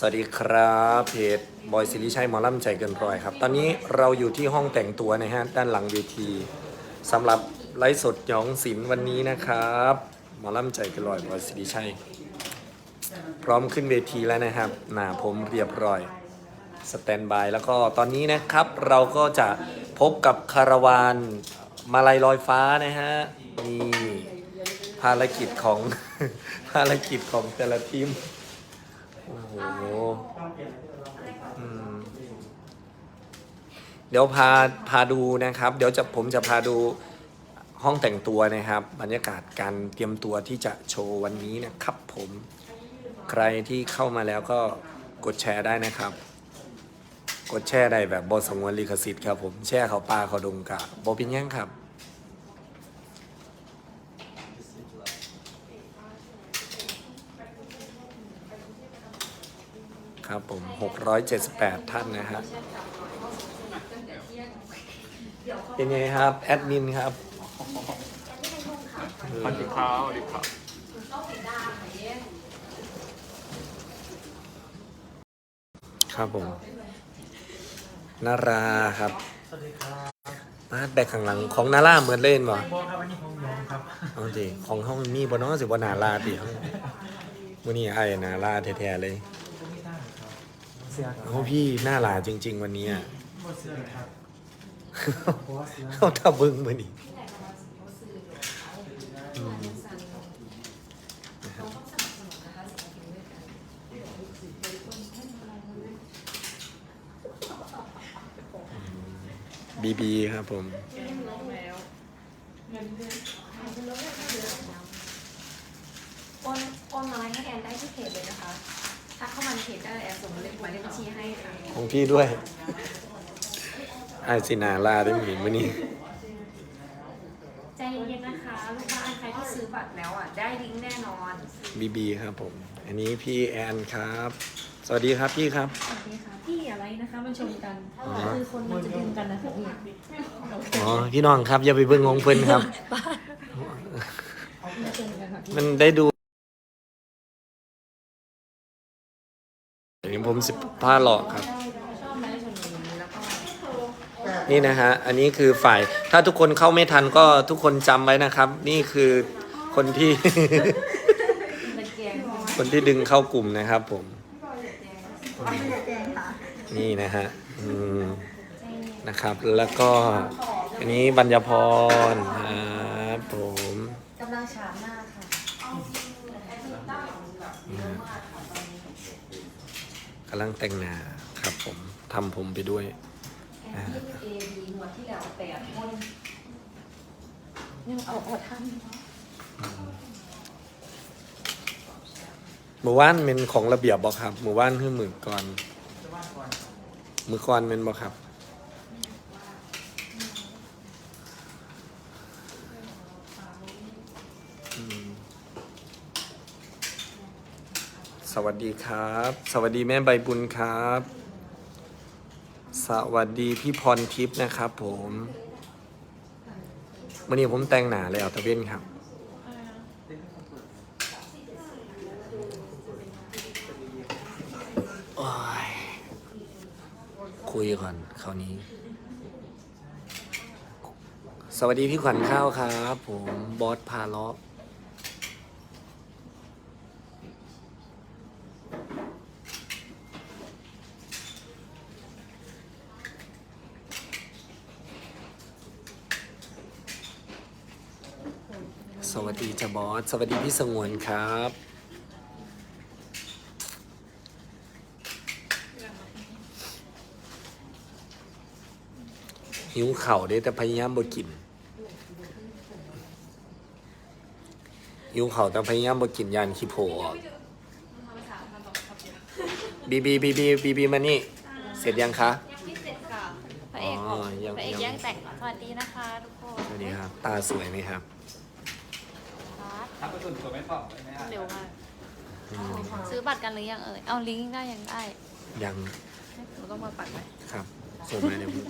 สวัสดีครับเพจบอยสิริชัยมอลำใจเกินร้อยครับ ตอนนี้เราอยู่ที่ห้องแต่งตัวนะฮะ ด้านหลังเวทีสำหรับไลฟ์สดหยองศิลป์วันนี้นะครับหมอลำใจเกินร้อยบอยสิริชัย พร้อมขึ้นเวทีแล้วนะครับ หน้าผมเรียบร้อยสแตนบายแล้วก็ตอนนี้นะครับเราก็จะพบกับคาราวานมาลายลอยฟ้านะฮะนี่ภารกิจของภารกิจของแต่ละทีม อืมเดี๋ยวพาพาดูนะครับ เดี๋ยวจะผมจะพาดูห้องแต่งตัวนะครับ บรรยากาศการเตรียมตัวที่จะโชว์วันนี้นะครับ ผมใครที่เข้ามาแล้วก็กดแชร์ได้นะครับ กดแชร์ได้แบบบสงวนลิขสิทธิ์ครับผมแชร์เขาปลาเขาดงกะบอเป็นยังครับ ครับผม 678 ท่านนะฮะเป็นไงครับ แอดมินครับสวัสดีครับสวัสดีครับครับผมนาราครับสวัสดีครับมาแบกข้างหลังของนาราเหมือนเล่นบ่บอครับอันนี้ของน้องครับเอาสิของห้องมีบ่น้องสิบ่นาราติมื้อนี้ไอ้นาราแท้ๆเลย ก็ไม่ได้ครับเสียครับเอาพี่หน้าลาจริง ๆ วันนี้อะหมดเสียครับเพราะว่าเสียเอาถ้าเบิ่งมื้อนี้อืมบีบีครับผม โอนโอนมาให้แอนได้ที่เพจเลยนะคะ ถ้าเข้ามาในเพจได้แอนส่งเลขหมายเลขบัญชีให้ค่ะของพี่ด้วยไอ้สินาลาได้หมิมื้อนี้ใจเย็นๆนะคะลูกบ้านใครที่ซื้อบัตรแล้วอะ ได้ลิงก์แน่นอนบีบีครับผม อันนี้พี่แอนครับ สวัสดีครับพี่ครับ สวัสดีค่ะพี่อะไรนะคะ มันชมกันอ๋อ คือคนมันจะดึงกันนะคะพี่อ๋อพี่น้องครับอย่าไปเบิ่งของเพิ่นครับมาชมกันค่ะพี่ มันได้ดู ย่างนี้ผมสิบผ้าหลอกครับชอบไหมชมอย่างนี้แล้วก็นี่นะฮะ อันนี้คือฝ่าย ถ้าทุกคนเข้าไม่ทันก็ทุกคนจำไว้นะครับ นี่คือคนที่ตะแกรงพอคนที่ดึงเข้ากลุ่มนะครับผม นี่นะฮะอืมนะครับ แล้วก็ อันนี้บัญญพรครับผม กำลังฉาบหน้าค่ะ กำลังแต่งหน้าครับผมทำผมไปด้วยแอนที่เอดีหัวดที่แล้วแปดคนยังเอาอดทันหมู่บ้านเป็นของระเบียบบอกครับหมู่บ้านคือหมื่นก่อนจะว่าก่อน มือก่อนเป็นบอกครับ วัสดีครับ สวัสดีแม่ใบบุญครับ สวัสดีพี่พรทิพย์นะครับผมวันนี้ผมแต่งหนาแล้วตะเวนครับ คุยก่อนคราวนี้ สวัสดีพี่ขวัญข้าวครับ ผมบอสพาเลาะ วัสดีจ้าบอส สวัสดีพี่สงวนครับ หิวเข่าวเด้แต่พยายามบ่กิน หิวเข่าวแต่พยายามบ่กินยานขี้โผล่ออกบีบีบีบีบีบีมานี่ เสร็จยังคะยังไม่เสร็จค่ะพระเอกอ๋อยังพระเอกยังยังแต่งสวัสดีนะคะทุกคน สวัสดีครับ ตาสวยไหมครับครับถ้าเป็น ส่วนตัวไม่ตอบเลยไหมอะเร็วมากอืมซื้อบัตรกันหรือยังเอ่ยเอาลิงก์ได้ยังได้ยังหนูต้องมาปัดไหมครับส่งมาเดี๋ยวพูด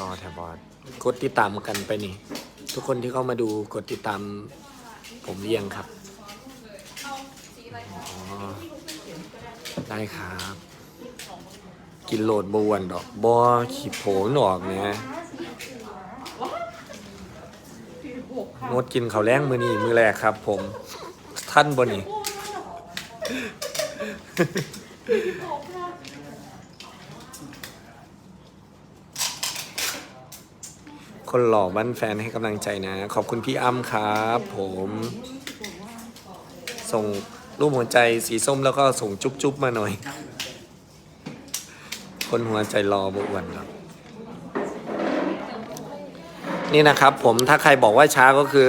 รอแถบบอสกดติดตามกันไปนี่ ทุกคนที่เข้ามาดูกดติดตาม ผมเรียงครับอ๋อได้ครับ กินโหลดบวนดอกบอขีดโผล่หนอกเนี่ยงดกินข้าวแรงมือนี้มือแรกครับ ผม ท่านบนี่คนหล่อบ้านแฟนให้กำลังใจนะ ขอบคุณพี่อ้ำครับ ผม ส่งรูปหัวใจสีส้มแล้วก็ส่งจุ๊บๆมาหน่อย คนหัวใจรอบอ้วนครับ นี่นะครับผมถ้าใครบอกว่าช้าก็คือ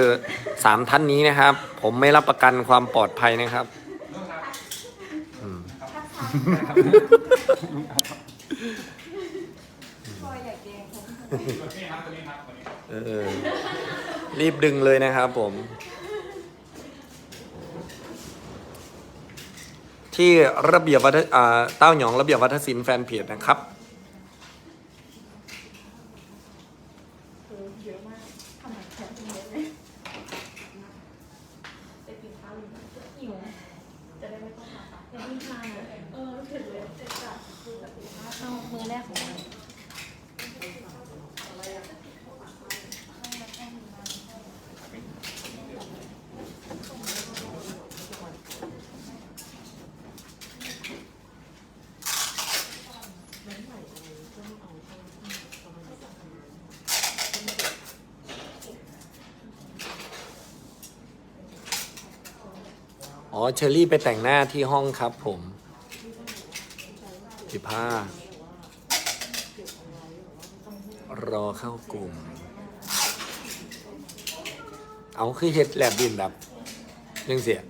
สามท่านนี้นะครับ ผมไม่รับประกันความปลอดภัยนะครับอืม เออรีบดึงเลยนะครับผม ที่ระเบียบวัฒน์เต้าหยองระเบียบวัฒนศิลป์แฟนเพจนะครับ เอามือแรกของมัน อ๋อ เชอรี่ไปแต่งหน้าที่ห้องครับผมสิบห้ารอเข้ากลุ่ม เอาคือเฮ็ดแลบดินแบบยังเสีย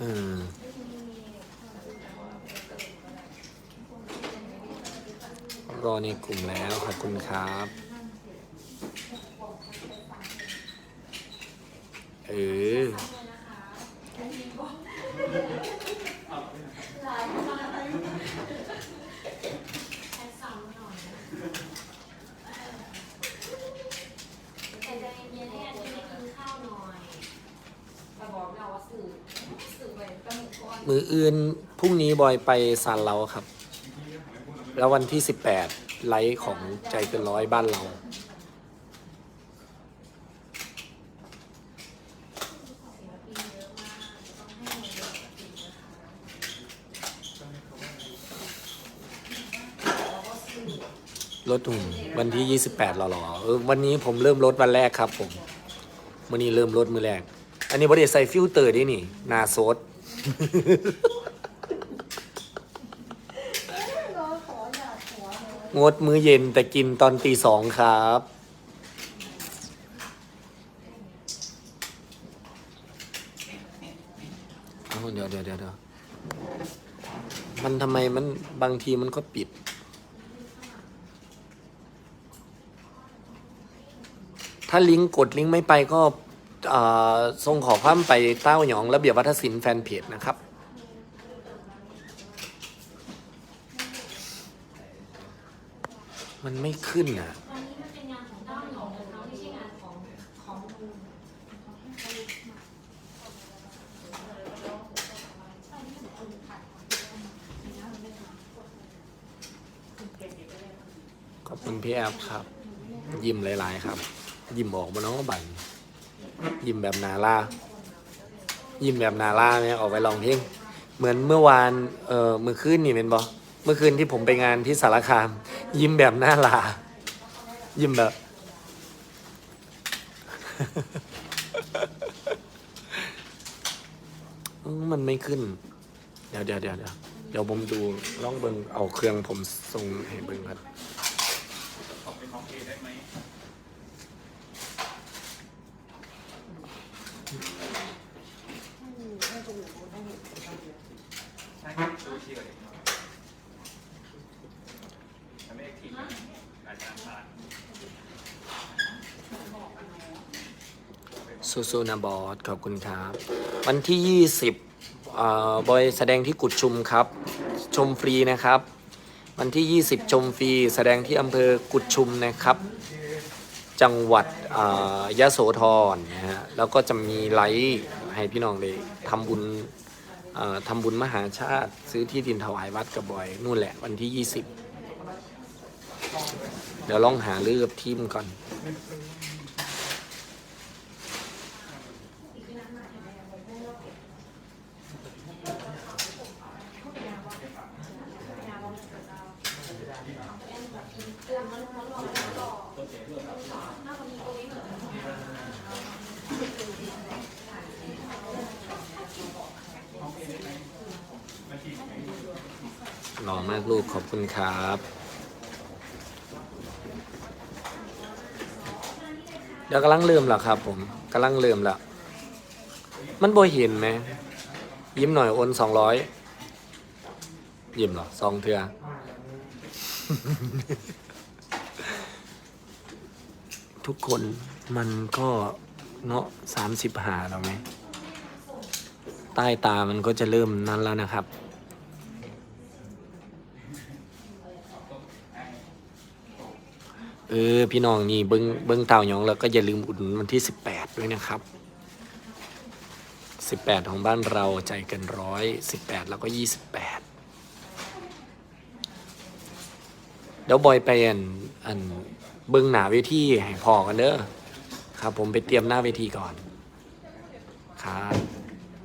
อรอในกลุ่มแล้วขอบคุณครับ เออมืออื่นพรุ่งนี้บอยไปซานเราครับ แล้ววันที่ 18 ไลฟ์ของใจเกินร้อยบ้านเรา ลดหุ่นวันที่ 28หรอๆเออวันนี้ผมเริ่มลดวันแรกครับผมวันนี้เริ่มลดมือแรก อันนี้บริษัทใส่ฟิลเตอร์ด้วยนี่นาโซดงดมื้อเย็นแต่กินตอนตีสองครับ เดี๋ยวเดี๋ยวเดี๋ยวมันทำไมมันบางทีมันก็ปิด ถ้าลิงก์กดลิงก์ไม่ไปก็เอ่อส่งขอความไปเต้าหยองระเบียบวัฒนศิลป์แฟนเพจนะครับมันไม่ขึ้นอะอันนี้มันเป็นงานของเต้าหยองนะขอบคุณพี่แอฟครับ ยิ้มหลาย ๆ ครับ ยิ้มออกมาน้องบันยิ้มแบบนาลายิ้มแบบนาลาเนี่ยออกไปลองเพลงเหมือนเมื่อวานเออเมื่อคืนนี่เป็นบอเมื่อคืนที่ผมไปงานที่สารคาม ยิ้มแบบหน้าลา ยิ้มแบบ มันไม่ขึ้น เดี๋ยวเดี๋ยวเดี๋ยวเดี๋ยวเดี๋ยวผมดูลองเบิงเอาเครื่องผมส่งให้เบิงครับ เป็นของเอได้ไหมใช่ครับซูชิกับเด็กน้อยทำให้แอคทีฟอาจารย์ผ่านซูซูนาบอสขอบคุณครับ วันที่ 20อ่าบอยแสดงที่กุดชุมครับ ชมฟรีนะครับ วันที่ 20 ชมฟรี แสดงที่อำเภอกุดชุมนะครับ จังหวัดอ่ายะโสธรนะฮะแล้วก็จะมีไลฟ์ให้พี่น้องได้ทำบุญ ทำบุญมหาชาติ ซื้อที่ดินถวายวัดกับบอย นู่นแหละวันที่ยี่สิบเดี๋ยวลองหาเลือกทีมก่อน หล่อมากลูกขอบคุณครับ เดี๋ยวกำลังเริ่มแล้วครับผมกำลังเริ่มแล้วมันโบเห็นไหมยิ้มหน่อยโอนสองร้อยยิ้มหรอสองเทือทุกคนมันก็เนาะสามสิบหาแล้วไหม ใต้ตามันก็จะเริ่มนั้นแล้วนะครับ เออพี่น้องนี่เบิ้งเบิ้งเต่าหยองแล้วก็อย่าลืมอุดหนุนวันที่ 18 ด้วยนะครับ 18 ของบ้านเราใจกันร้อย18 แล้วก็ 28 เดี๋ยวบอยไปอันอันเบิ้งหนาเวทีให้พอกันเด้อครับ ผมไปเตรียมหน้าเวทีก่อนครับ